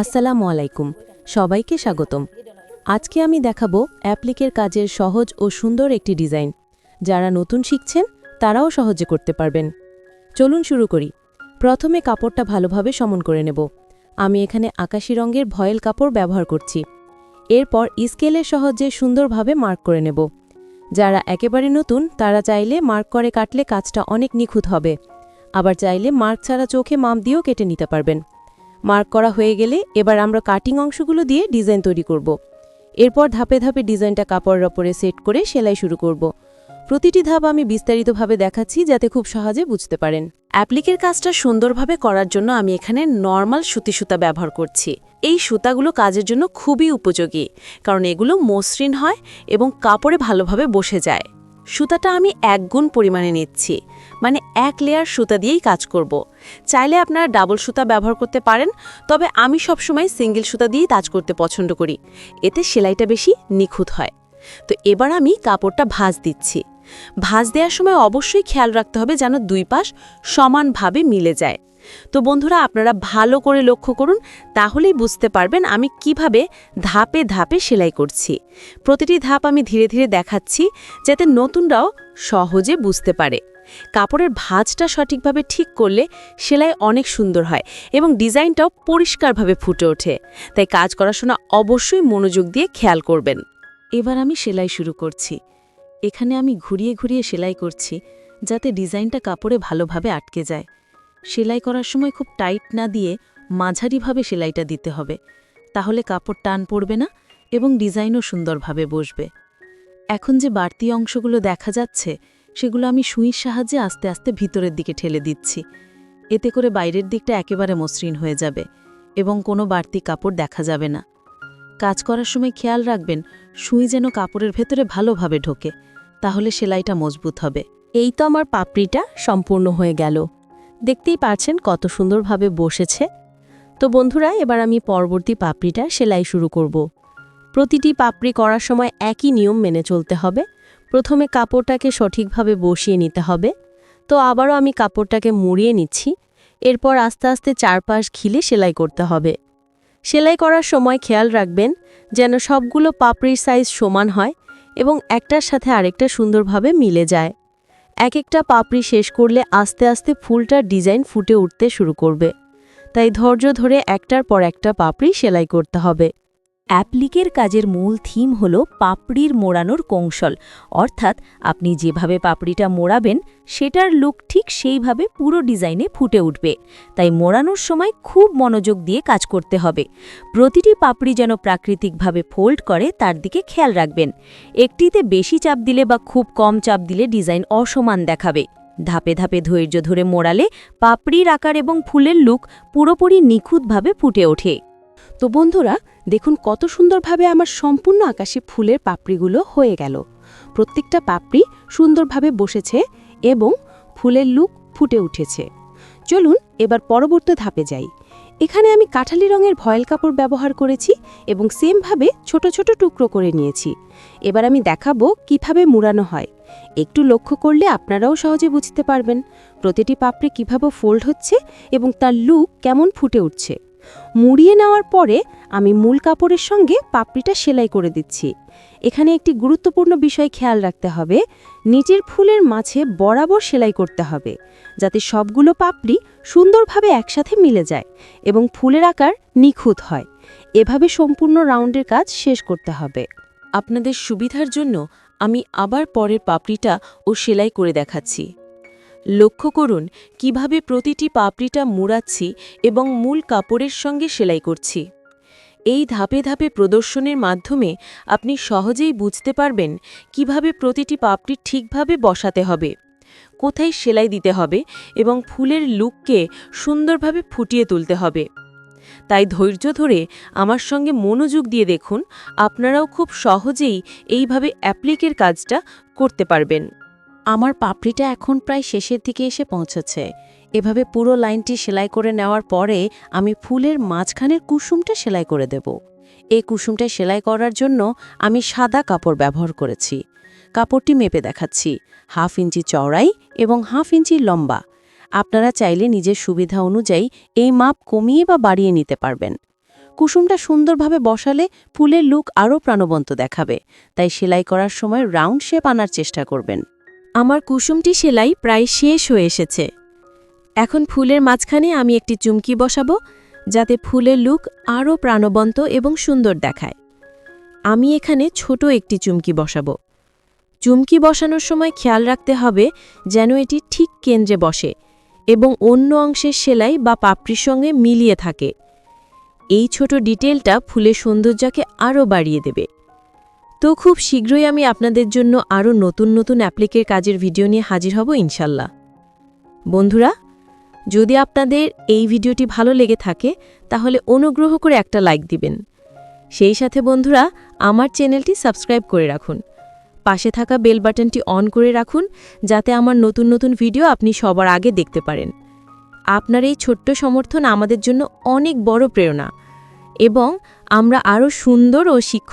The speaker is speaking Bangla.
আসসালামু আলাইকুম, সবাইকে স্বাগতম। আজকে আমি দেখাবো অ্যাপ্লিকের কাজের সহজ ও সুন্দর একটি ডিজাইন। যারা নতুন শিখছেন, তারাও সহজে করতে পারবেন। চলুন শুরু করি। প্রথমে কাপড়টা ভালোভাবে সমন করে নেব। আমি এখানে আকাশি রঙের ভয়েল কাপড় ব্যবহার করছি। এরপর স্কেলের সহজে সুন্দরভাবে মার্ক করে নেব। যারা একেবারে নতুন, তারা চাইলে মার্ক করে কাটলে কাজটা অনেক নিখুঁত হবে। আবার চাইলে মার্ক ছাড়া চোখে মাপ দিয়েও কেটে নিতে পারবেন। মার্ক করা হয়ে গেলে এবার আমরা কাটিং অংশগুলো দিয়ে ডিজাইন তৈরি করব। এরপর ধাপে ধাপে ডিজাইনটা কাপড়ের ওপরে সেট করে সেলাই শুরু করব। প্রতিটি ধাপ আমি বিস্তারিতভাবে দেখাচ্ছি যাতে খুব সহজে বুঝতে পারেন। অ্যাপ্লিকের কাজটা সুন্দরভাবে করার জন্য আমি এখানে নর্মাল সুতি সুতা ব্যবহার করছি। এই সুতাগুলো কাজের জন্য খুবই উপযোগী, কারণ এগুলো মসৃণ হয় এবং কাপড়ে ভালোভাবে বসে যায়। সুতাটা আমি এক গুণ পরিমাণে নিচ্ছি মানে এক লেয়ার সুতা দিয়েই কাজ করব। চাইলে আপনারা ডাবল সুতা ব্যবহার করতে পারেন, তবে আমি সবসময় সিঙ্গেল সুতা দিয়েই কাজ করতে পছন্দ করি। এতে সেলাইটা বেশি নিখুঁত হয়। তো এবার আমি কাপড়টা ভাঁজ দিচ্ছি। ভাঁজ দেওয়ার সময় অবশ্যই খেয়াল রাখতে হবে যেন দুই পাশ সমানভাবে মিলে যায়। তো বন্ধুরা, আপনারা ভালো করে লক্ষ্য করুন, তাহলেই বুঝতে পারবেন আমি কীভাবে ধাপে ধাপে সেলাই করছি। প্রতিটি ধাপ আমি ধীরে ধীরে দেখাচ্ছি, যাতে নতুনরাও সহজে বুঝতে পারে। কাপড়ের ভাঁজটা সঠিকভাবে ঠিক করলে সেলাই অনেক সুন্দর হয় এবং ডিজাইনটাও পরিষ্কারভাবে ফুটে ওঠে। তাই কাজ করার সময় অবশ্যই মনোযোগ দিয়ে খেয়াল করবেন। এবার আমি সেলাই শুরু করছি। এখানে আমি ঘুরিয়ে ঘুরিয়ে সেলাই করছি যাতে ডিজাইনটা কাপড়ে ভালোভাবে আটকে যায়। সেলাই করার সময় খুব টাইট না দিয়ে মাঝারিভাবে সেলাইটা দিতে হবে। তাহলে কাপড় টান পড়বে না এবং ডিজাইনও সুন্দরভাবে বসবে। এখন যে বাড়তি অংশগুলো দেখা যাচ্ছে সেগুলো আমি সুইর সাহায্যে আস্তে আস্তে ভিতরের দিকে ঠেলে দিচ্ছি। এতে করে বাইরের দিকটা একেবারে মসৃণ হয়ে যাবে এবং কোনো বাড়তি কাপড় দেখা যাবে না। কাজ করার সময় খেয়াল রাখবেন, সুই যেন কাপড়ের ভেতরে ভালোভাবে ঢোকে, তাহলে সেলাইটা মজবুত হবে। এই তো আমার পাপড়িটা সম্পূর্ণ হয়ে গেল। দেখতেই পারছেন কত সুন্দরভাবে বসেছে। তো বন্ধুরা, এবার আমি পরবর্তী পাপড়িটা সেলাই শুরু করব। প্রতিটি পাপড়ি করার সময় একই নিয়ম মেনে চলতে হবে। প্রথমে কাপড়টাকে সঠিকভাবে বসিয়ে নিতে হবে। তো আবারও আমি কাপড়টাকে মুড়িয়ে নিচ্ছি। এরপর আস্তে আস্তে চারপাশ ঘিলে সেলাই করতে হবে। সেলাই করার সময় খেয়াল রাখবেন যেন সবগুলো পাপড়ির সাইজ সমান হয় এবং একটার সাথে আরেকটা সুন্দরভাবে মিলে যায়। এক একটা পাপড়ি শেষ করলে আস্তে আস্তে ফুলটার ডিজাইন ফুটে উঠতে শুরু করবে। তাই ধৈর্য ধরে একটার পর একটা পাপড়ি সেলাই করতে হবে। অ্যাপ্লিকের কাজের মূল থিম হল পাপড়ির মোড়ানোর কৌশল। অর্থাৎ আপনি যেভাবে পাপড়িটা মোড়াবেন, সেটার লুক ঠিক সেইভাবে পুরো ডিজাইনে ফুটে উঠবে। তাই মোড়ানোর সময় খুব মনোযোগ দিয়ে কাজ করতে হবে। প্রতিটি পাপড়ি যেন প্রাকৃতিকভাবে ফোল্ড করে, তার দিকে খেয়াল রাখবেন। একটিতে বেশি চাপ দিলে বা খুব কম চাপ দিলে ডিজাইন অসমান দেখাবে। ধাপে ধাপে ধৈর্য ধরে মোড়ালে পাপড়ির আকার এবং ফুলের লুক পুরোপুরি নিখুঁতভাবে ফুটে ওঠে। তো বন্ধুরা, দেখুন কত সুন্দরভাবে আমার সম্পূর্ণ আকাশে ফুলের পাপড়িগুলো হয়ে গেল। প্রত্যেকটা পাপড়ি সুন্দরভাবে বসেছে এবং ফুলের লুক ফুটে উঠেছে। চলুন এবার পরবর্তী ধাপে যাই। এখানে আমি কাঠালি রঙের ভয়েল কাপড় ব্যবহার করেছি এবং সেমভাবে ছোট ছোট টুকরো করে নিয়েছি। এবার আমি দেখাবো কীভাবে মুড়ানো হয়। একটু লক্ষ্য করলে আপনারাও সহজে বুঝতে পারবেন প্রতিটি পাপড়ি কীভাবে ফোল্ড হচ্ছে এবং তার লুক কেমন ফুটে উঠছে। মুড়িয়ে নেওয়ার পরে আমি মূল কাপড়ের সঙ্গে পাপড়িটা সেলাই করে দিচ্ছি। এখানে একটি গুরুত্বপূর্ণ বিষয় খেয়াল রাখতে হবে নিচের ফুলের মাঝে বরাবর সেলাই করতে হবে, যাতে সবগুলো পাপড়ি সুন্দরভাবে একসাথে মিলে যায় এবং ফুলের আকার নিখুঁত হয়। এভাবে সম্পূর্ণ রাউন্ডের কাজ শেষ করতে হবে। আপনাদের সুবিধার জন্য আমি আবার পরের পাপড়িটা ও সেলাই করে দেখাচ্ছি। লক্ষ্য করুন কীভাবে প্রতিটি পাপড়িটা মুড়াচ্ছি এবং মূল কাপড়ের সঙ্গে সেলাই করছি। এই ধাপে ধাপে প্রদর্শনের মাধ্যমে আপনি সহজেই বুঝতে পারবেন কীভাবে প্রতিটি পাপড়ি ঠিকভাবে বসাতে হবে, কোথায় সেলাই দিতে হবে এবং ফুলের লুককে সুন্দরভাবে ফুটিয়ে তুলতে হবে। তাই ধৈর্য ধরে আমার সঙ্গে মনোযোগ দিয়ে দেখুন, আপনারাও খুব সহজেই এইভাবে অ্যাপ্লিকের কাজটা করতে পারবেন। আমার পাপড়িটা এখন প্রায় শেষের দিকে এসে পৌঁছেছে। এভাবে পুরো লাইনটি সেলাই করে নেওয়ার পরে আমি ফুলের মাঝখানের কুসুমটা সেলাই করে দেব। এই কুসুমটা সেলাই করার জন্য আমি সাদা কাপড় ব্যবহার করেছি। কাপড়টি মেপে দেখাচ্ছি। হাফ ইঞ্চি চওড়াই এবং হাফ ইঞ্চি লম্বা। আপনারা চাইলে নিজের সুবিধা অনুযায়ী এই মাপ কমিয়ে বা বাড়িয়ে নিতে পারবেন। কুসুমটা সুন্দরভাবে বসালে ফুলের লুক আরও প্রাণবন্ত দেখাবে। তাই সেলাই করার সময় রাউন্ড শেপ আনার চেষ্টা করবেন। আমার কুসুমটি সেলাই প্রায় শেষ হয়ে এসেছে। এখন ফুলের মাঝখানে আমি একটি চুমকি বসাবো, যাতে ফুলের লুক আরও প্রাণবন্ত এবং সুন্দর দেখায়। আমি এখানে ছোট একটি চুমকি বসাবো। চুমকি বসানোর সময় খেয়াল রাখতে হবে যেন এটি ঠিক কেন্দ্রে বসে এবং অন্য অংশের সেলাই বা পাপড়ির সঙ্গে মিলিয়ে থাকে। এই ছোট ডিটেলটা ফুলের সৌন্দর্যকে আরও বাড়িয়ে দেবে। তো খুব শীঘ্রই আমি আপনাদের জন্য আরও নতুন নতুন অ্যাপ্লিকের কাজের ভিডিও নিয়ে হাজির হব ইনশাল্লাহ। বন্ধুরা, যদি আপনাদের এই ভিডিওটি ভালো লেগে থাকে, তাহলে অনুগ্রহ করে একটা লাইক দিবেন। সেই সাথে বন্ধুরা, আমার চ্যানেলটি সাবস্ক্রাইব করে রাখুন। পাশে থাকা বেল বাটনটি অন করে রাখুন, যাতে আমার নতুন নতুন ভিডিও আপনি সবার আগে দেখতে পারেন। আপনার এই ছোট্ট সমর্থন আমাদের জন্য অনেক বড় প্রেরণা। এবং আমরা আরও সুন্দর ও শিক্ষণীয়